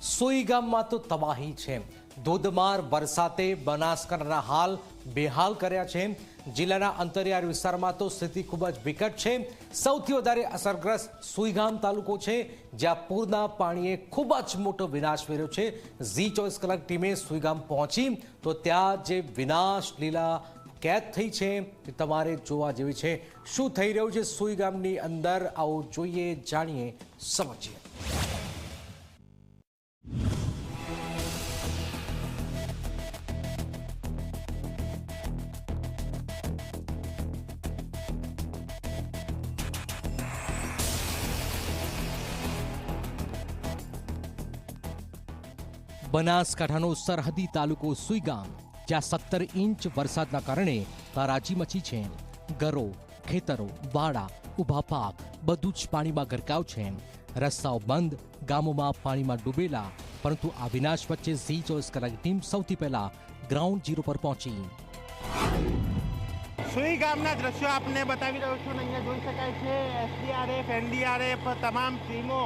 સોઈ ગામમાં તો તબાહી છે. ધોધમાર વરસાદે બનાસકાંઠાના હાલ બેહાલ કર્યા છે. જિલ્લાના અંતરિયાળ વિસ્તારમાં તો સ્થિતિ ખૂબ જ વિકટ છે. સૌથી વધારે અસરગ્રસ્ત સુઈગામ તાલુકો છે, જ્યાં પૂરના પાણીએ ખૂબ જ મોટો વિનાશ કર્યો છે. ઝી ચોવીસ કલાક ટીમે સુઈગામ પહોંચી, તો ત્યાં જે વિનાશ લીલા કેદ થઈ છે તે તમારે જોવા જેવી છે. શું થઈ રહ્યું છે સુઈગામની અંદર? આવું જોઈએ, જાણીએ, સમજીએ. બનાસકાંઠાનો સરહદી તાલુકો સુઈગામ, જ્યાં સત્તર ઇંચ વરસાદના કારણે તારાજી મચી છે. ઘરો, ખેતરો, વાડા, ઊભા પાક, બધું જ પાણીમાં ગરકાવ છે. રસ્તાઓ બંધ, ગામોમાં પાણીમાં ડૂબેલા, પરંતુ આ વિનાશ વચ્ચે ઝી ચોવીસ કલાક ટીમ સૌથી પહેલા ગ્રાઉન્ડ ઝીરો પર પહોંચી. સુઈ ગામના દ્રશ્યો આપને બતાવી રહ્યો છું અને અહીંયા જોઈ શકાય છે એસડીઆરએફ એનડીઆરએફ તમામ ટીમો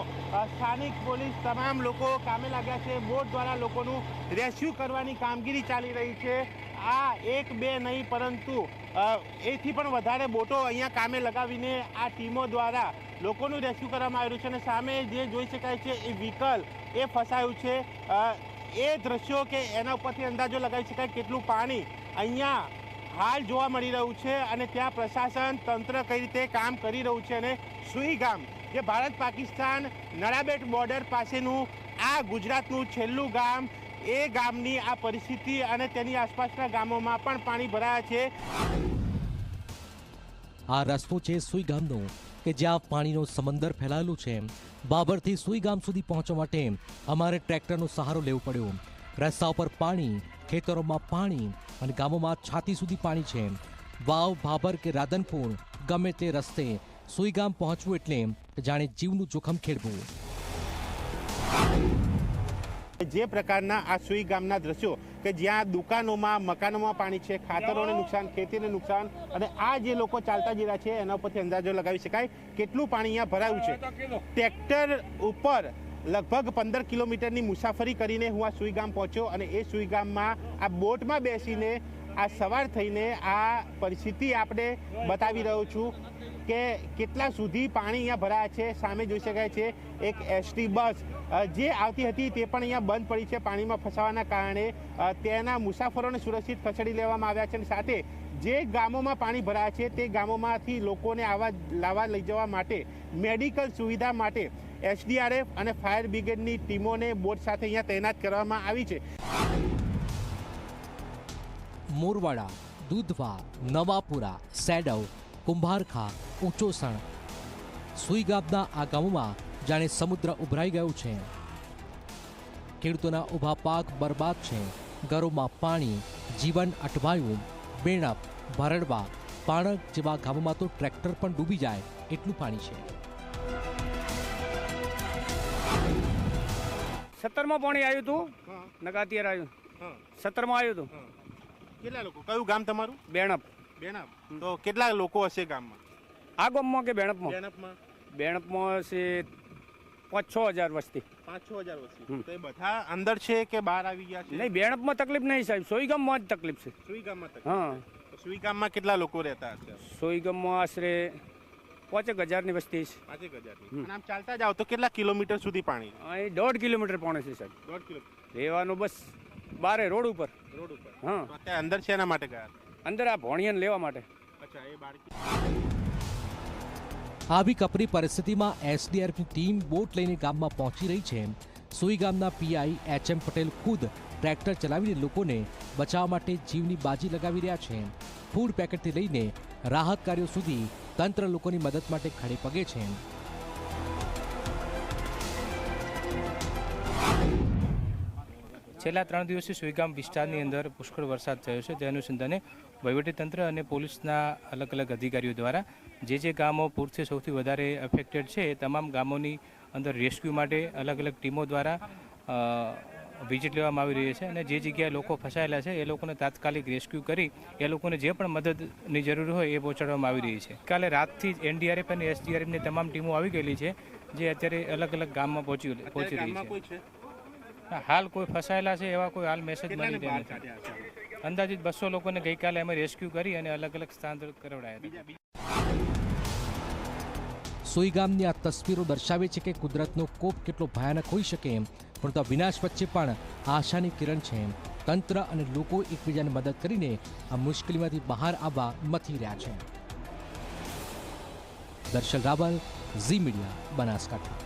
સ્થાનિક પોલીસ, તમામ લોકો કામે લાગ્યા છે. બોટ દ્વારા લોકોનું રેસ્ક્યુ કરવાની કામગીરી ચાલી રહી છે. આ એક બે નહીં, પરંતુ એથી પણ વધારે બોટો અહીંયા કામે લગાવીને આ ટીમો દ્વારા લોકોનું રેસ્ક્યુ કરવામાં આવ્યું છે. અને સામે જે જોઈ શકાય છે, એ વ્હીકલ એ ફસાયું છે. એ દ્રશ્યો કે એના ઉપરથી અંદાજો લગાવી શકાય કેટલું પાણી અહીંયા હાલ જોવા મળી રહ્યું છે અને ત્યાં પ્રશાસન તંત્ર કઈ રીતે કામ કરી રહ્યું છે અને સુઈ ગામ જે ભારત પાકિસ્તાન નળાબેટ બોર્ડર પાસેનું આ ગુજરાતનું છેલ્લું ગામ, એ ગામની આ પરિસ્થિતિ અને તેની આસપાસના ગામોમાં પણ પાણી ભરાયા છે. આ રસ્તો છે સુઈ ગામનો, કે જ્યાં પાણીનો સમંદર ફેલાયેલો છે. બાબરથી સુઈ ગામ સુધી પહોંચવા માટે અમારે ટ્રેક્ટરનો સહારો લેવો પડ્યો. રસ્તા ઉપર પાણી ખેતરોમાં પાણી અને ગામોમાં છાતી સુધી પાણી છે. વાવ ભાભર કે રાધનપુર ગમે તે રસ્તે સુઈગામ પહોંચવું એટલે જાણે જીવનું જોખમ ખેડવું. જે પ્રકારના આ સુઈ ગામના દ્રશ્યો કે જ્યાં દુકાનોમાં મકાનોમાં પાણી છે ખાતરોને નુકસાન ખેતીને નુકસાન અને આ જે લોકો ચાલતા જઈ રહ્યા છે એના ઉપરથી અંદાજો લગાવી શકાય કેટલું પાણી અહીંયા ભરાયું છે. ટ્રેક્ટર ઉપર લગભગ પંદર કિલોમીટરની મુસાફરી કરીને હું આ સુઈગામ પહોંચ્યો અને એ સુઈગામમાં આ બોટમાં બેસીને આ સવાર થઈને આ પરિસ્થિતિ આપણે બતાવી રહ્યો છું કે કેટલા સુધી પાણી અહીંયા ભરાયા છે. સામે જોઈ શકાય છે એક એસટી બસ જે આવતી હતી તે પણ અહીંયા બંધ પડી છે પાણીમાં ફસાવાના કારણે. તેના મુસાફરોને સુરક્ષિત ખસેડી લેવામાં આવ્યા છે અને સાથે જે ગામોમાં પાણી ભરાયા છે તે ગામોમાંથી લોકોને આવા લાવવા લઈ જવા માટે મેડિકલ સુવિધા માટે એસડીઆરએફ અને ફાયર બ્રિગેડની ટીમોને બોટ સાથે અહીંયા તૈનાત કરવામાં આવી છે. મોરવાડા, દૂધવા, નવાપુરા, સેડવ, કુંભારખા, ઉચોસણ. સુઈગાબના આ ગામોમાં જાણે સમુદ્ર ઉભરાઈ ગયો છે. ખેડૂતોના ઊભા પાક બરબાદ છે. ઘરોમાં પાણી, જીવન અટવાયું. બેણપ, ભરડવા, પાણક જેવા ગામોમાં તો ટ્રેક્ટર પણ ડૂબી જાય એટલું પાણી છે. સત્તરમાં પાણી આવ્યું હતું? નકા અત્યારે આવ્યું. સત્તરમાં આવ્યું હતું? કેટલા લોકો? કયું ગામ તમારું? બેણપ. બેણપ. તો કેટલા લોકો હશે ગામમાં? આ ગામમાં કે બેણપમાં? બેણપમાં. બેણપમાં છે પાંચ છ હજાર વસ્તી. પાંચ છ હજાર વસ્તી. તો એ બધા અંદર છે કે બહાર આવી ગયા છે? નહીં બેણપમાં તકલીફ નહીં સાહેબ. સોઈ ગામમાં જ તકલીફ છે. સુઈ ગામમાં તક હા. સોઈગામમાં સુઈ ગામમાં કેટલા લોકો રહેતા હશે? સોઈ ગામમાં આશરે પાંચેક હજારની વસ્તી છે. પાંચેક આમ ચાલતા જાઓ તો કેટલા કિલોમીટર સુધી પાણી? અહીં દોઢ કિલોમીટર પાણી છે સાહેબ. દોઢ કિલોમીટર. રહેવાનું બસ બારે રોડ ઉપર. રોડ ઉપર. હા. તો અત્યારે અંદર છે એના માટે ગયા? અંદર આ ભોણિયાને લેવા માટે. અચ્છા એ બાળકી આવી કપરી પરિસ્થિતિમાં એસડીઆરએફની ટીમ બોટ લઈને ગામમાં પહોંચી રહી છે સુઈ ગામના પીઆઈ એચ એમ પટેલ ખુદ ટ્રેક્ટર ચલાવીને લોકોને બચાવવા માટે જીવની બાજી લગાવી રહ્યા છે ફૂડ પેકેટથી લઈને રાહત કાર્યો સુધી તંત્ર લોકોની મદદ માટે ખડે પગે છે. છેલ્લા ત્રણ દિવસથી સુઈગામ વિસ્તારની અંદર પુષ્કળ વરસાદ થયો છે. તે અનુસંધાને વહીવટીતંત્ર અને પોલીસના અલગ અલગ અધિકારીઓ દ્વારા જે જે ગામો પૂરથી સૌથી વધારે અફેક્ટેડ છે એ તમામ ગામોની અંદર રેસ્ક્યુ માટે અલગ અલગ ટીમો દ્વારા વિઝિટ લેવામાં આવી રહી છે અને જે જગ્યાએ લોકો ફસાયેલા છે એ લોકોને તાત્કાલિક રેસ્ક્યુ કરી એ લોકોને જે પણ મદદની જરૂર હોય એ પહોંચાડવામાં આવી રહી છે. કાલે રાતથી જ એનડીઆરએફ અને એસડીઆરએફની તમામ ટીમો આવી ગયેલી છે જે અત્યારે અલગ અલગ ગામમાં પહોંચી પહોંચી રહી છે. હાલ કોઈ ફસાયેલા છે એવા કોઈ હાલ મેસેજ મળી રહ્યા નથી. અંદાજિત બસો લોકોને ગઈકાલે અમે રેસ્ક્યુ કરી અને અલગ અલગ સ્થાન કરવડાયા હતા. સોઈ ગામની આ તસવીરો દર્શાવે છે કે કુદરતનો કોપ કેટલો ભયાનક હોઈ શકે એમ પરંતુ આ વિનાશ વચ્ચે પણ આશાની કિરણ છે. તંત્ર અને લોકો એકબીજાને મદદ કરીને આ મુશ્કેલીમાંથી બહાર આવવા મથી રહ્યા છે. દર્શન રાવલ, ઝી મીડિયા, બનાસકાંઠા.